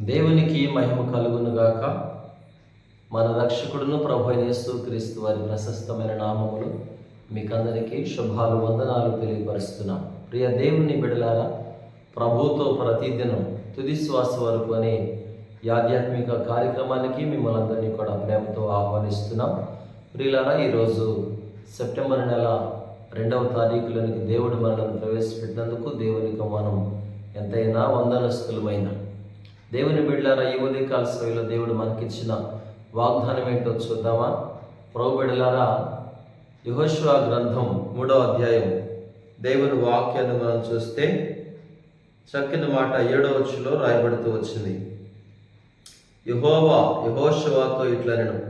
దేవునికి మహిమ కలుగునుగాక. మన రక్షకుడును ప్రభు అయిన క్రీస్తు వారి ప్రశస్తమైన నామములు మీకందరికీ శుభాలు వందనాలు తెలియపరుస్తున్నాం. ప్రియ దేవుని బిడలారా ప్రభుతో ప్రతిదినం తుది శ్వాస వరకు అనే ఆధ్యాత్మిక కార్యక్రమానికి మిమ్మల్ని అందరినీ కూడా ప్రేమతో ఆహ్వానిస్తున్నాం. ప్రియులారా ఈరోజు సెప్టెంబర్ నెల రెండవ తారీఖులోనికి దేవుడు మనల్ని ప్రవేశపెట్టినందుకు దేవునికి మనం ఎంతైనా వందనస్తులమైనా దేవుని బిడ్డలారా ఈ ఉదయకాల సమయంలో దేవుడు మనకిచ్చిన వాగ్దానం ఏంటో చూద్దామా? ప్రభు బిడ్డలారా యహోశివ గ్రంథం మూడవ అధ్యాయం. దేవుని వాక్యాన్ని మనం చూస్తే చక్కని మాట ఏడవ వచ్చులో రాయబడుతూ వచ్చింది. యహోవా యహోశివాతో ఇట్లా నేను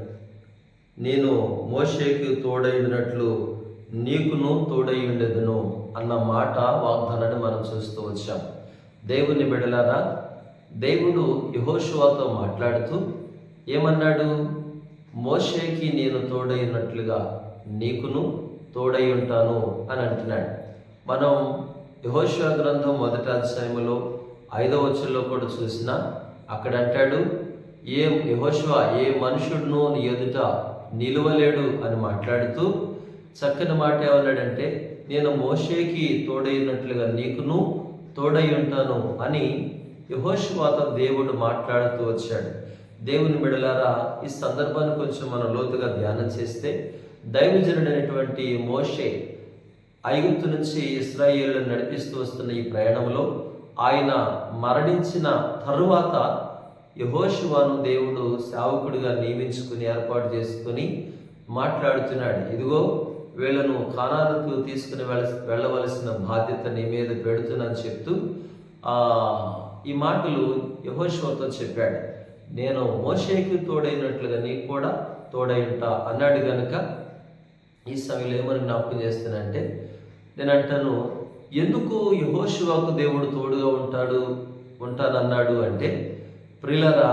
నేను మోషేకి తోడైనట్లు నీకును తోడై ఉండేదును అన్న మాట వాగ్దానాన్ని మనం చూస్తూ వచ్చాం. దేవుని బిడలారా దేవుడు యహోషువాతో మాట్లాడుతూ ఏమన్నాడు? మోషేకి నేను తోడైనట్లుగా నీకును తోడై ఉంటాను అని అంటున్నాడు. మనం యహోషువ గ్రంథం మొదటి అధ్యాయంలో ఐదవ వచ్చంలో కూడా చూసిన అక్కడ అంటాడు ఏ యహోశివ ఏ మనుషుడును నీ ఎదుట నిలువలేడు అని మాట్లాడుతూ చక్కని మాట ఏమన్నాడంటే నేను మోషేకి తోడైనట్లుగా నీకును తోడై ఉంటాను అని యహోశివాతో దేవుడు మాట్లాడుతూ వచ్చాడు. దేవుని బిడలారా ఈ సందర్భాన్ని కొంచెం మనం లోతుగా ధ్యానం చేస్తే దైవజనుడైనటువంటి మోషే ఐగుప్తు నుంచి ఇస్రాయేళ్ళను నడిపిస్తూ వస్తున్న ఈ ప్రయాణంలో ఆయన మరణించిన తరువాత యహోశివాను దేవుడు సేవకుడిగా నియమించుకుని ఏర్పాటు చేసుకుని మాట్లాడుతున్నాడు. ఇదిగో వీళ్ళను ఖానాలకు తీసుకుని వెళ్ళ వెళ్ళవలసిన బాధ్యత నీ మీద పెడుతున్నాను చెప్తూ ఈ మాటలు యహోశ్వతో చెప్పాడు. నేను మోషేకి తోడైనట్లుగా నీకు కూడా తోడై ఉంటా అన్నాడు గనుక ఈ సమయంలో ఏమని జ్ఞాపకం చేస్తానంటే నేను అంటాను ఎందుకు యహోశివాకు దేవుడు తోడుగా ఉంటాడు ఉంటానన్నాడు అంటే ప్రిలరా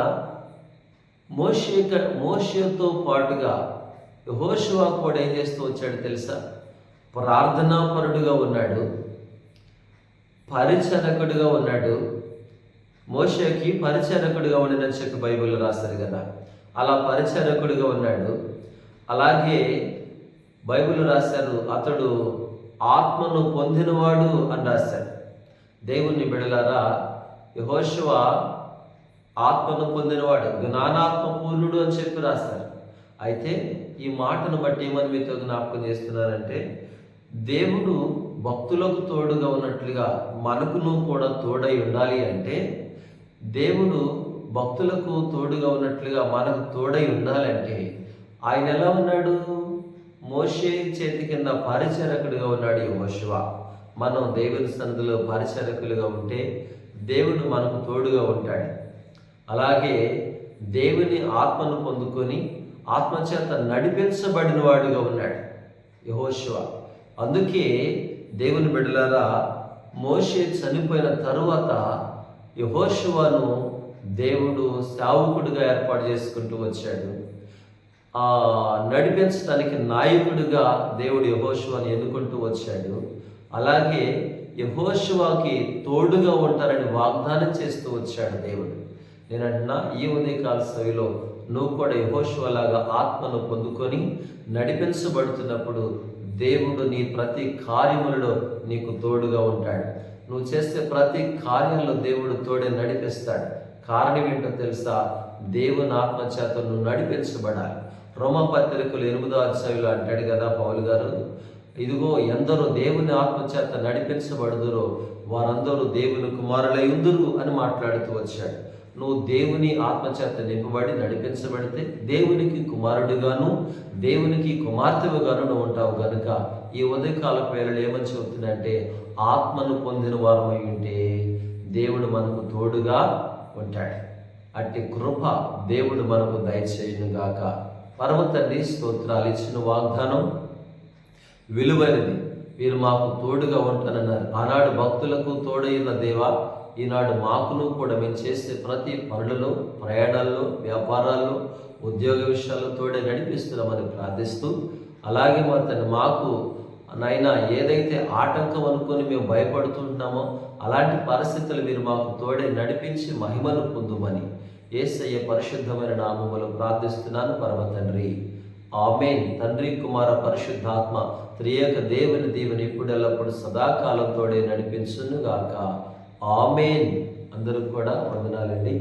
మోషే మోషేతో పాటుగా యహోశివా కూడా ఏం చేస్తూ వచ్చాడు తెలుసా? ప్రార్థనాపరుడుగా ఉన్నాడు పరిచరకుడుగా ఉన్నాడు మోషేకి పరిచారకుడిగా ఉండినని చెప్పి బైబిల్లో రాస్తారు కదా. అలా పరిచారకుడిగా ఉన్నాడు. అలాగే బైబిల్ రాశారు అతడు ఆత్మను పొందినవాడు అని రాశారు. దేవుని బిడలారా యహోశివ ఆత్మను పొందినవాడు జ్ఞానాత్మ పూర్ణుడు అని చెప్పి రాస్తారు అయితే ఈ మాటను బట్టి ఏమని మీతో జ్ఞాపకం చేస్తున్నారంటే దేవుడు భక్తులకు తోడుగా ఉన్నట్లుగా మనకును కూడా తోడై ఉండాలి అంటే దేవుడు భక్తులకు తోడుగా ఉన్నట్లుగా మనకు తోడై ఉండాలంటే ఆయన ఎలా ఉన్నాడు? మోషే చేతి కింద పరిచారకుడిగా ఉన్నాడు యహోశివ మనం దేవుని సన్నిధిలో పరిచారకులుగా ఉంటే దేవుడు మనకు తోడుగా ఉంటాడు. అలాగే దేవుని ఆత్మను పొందుకొని ఆత్మచేత నడిపించబడిన వాడుగా ఉన్నాడు యహోశివ అందుకే దేవుని బిడ్డలారా మోషే చనిపోయిన తరువాత యహోశివను దేవుడు సావుకుడుగా ఏర్పాటు చేసుకుంటూ వచ్చాడు. ఆ నడిపించడానికి నాయకుడిగా దేవుడు యహోషువాని ఎన్నుకుంటూ వచ్చాడు. అలాగే యహోషువాకి తోడుగా ఉంటారని వాగ్దానం చేస్తూ వచ్చాడు దేవుడు. నేనంటున్నా ఈ ఉదయకాల సవిలో నువ్వు కూడా యహోషువలాగా ఆత్మను పొందుకొని నడిపించబడుతున్నప్పుడు దేవుడు నీ ప్రతి కార్యములలో నీకు తోడుగా ఉంటాడు. నువ్వు చేసే ప్రతి కార్యంలో దేవుడు తోడే నడిపిస్తాడు. కారణం ఏంటో తెలుసా? దేవుని ఆత్మచేత నువ్వు నడిపించబడాలి. రోమపత్రికలు ఎనిమిదో అధ్యాయులు అంటాడు కదా పౌలు గారు? ఇదిగో ఎందరో దేవుని ఆత్మచేత నడిపించబడుదురో వారందరూ దేవుని కుమారులై ఉందురు అని మాట్లాడుతూ వచ్చాడు. నువ్వు దేవుని ఆత్మచేత నింపబడి నడిపించబడితే దేవునికి కుమారుడిగాను దేవునికి కుమార్తెగాను నువ్వు ఉంటావు కనుక ఈ ఉదయకాల పేర్లు ఏమని చెబుతుందంటే ఆత్మను పొందిన వారమై ఉంటే దేవుడు మనకు తోడుగా ఉంటాడు. అట్టి కృప దేవుడు మనకు దయచేయును గాక పరమ తండ్రి స్తోత్రాలు ఇచ్చిన వాగ్దానం విలువైనది. మీరు మాకు తోడుగా ఉంటానన్నారు. ఆనాడు భక్తులకు తోడైన దేవా ఈనాడు మాకును కూడా మేము చేసే ప్రతి పనులలో ప్రయాణాల్లో వ్యాపారాల్లో ఉద్యోగ విషయాల్లో తోడే నడిపిస్తున్నామని ప్రార్థిస్తూ అలాగే మా తను మాకు నైనా ఏదైతే ఆటంకం అనుకొని మేము భయపడుతుంటామో అలాంటి పరిస్థితులు మీరు మాకు తోడే నడిపించి మహిమను పొందుమని ఏసయ్య పరిశుద్ధమైన నామములు ప్రార్థిస్తున్నాను పరమ తండ్రి. ఆమెన్. తండ్రి కుమార పరిశుద్ధాత్మ త్రియేక దేవుని దీవెని ఇప్పుడెల్లప్పుడు సదాకాలం తోడే నడిపించునుగాక. ఆమెన్. అందరూ కూడా వందనాలండి.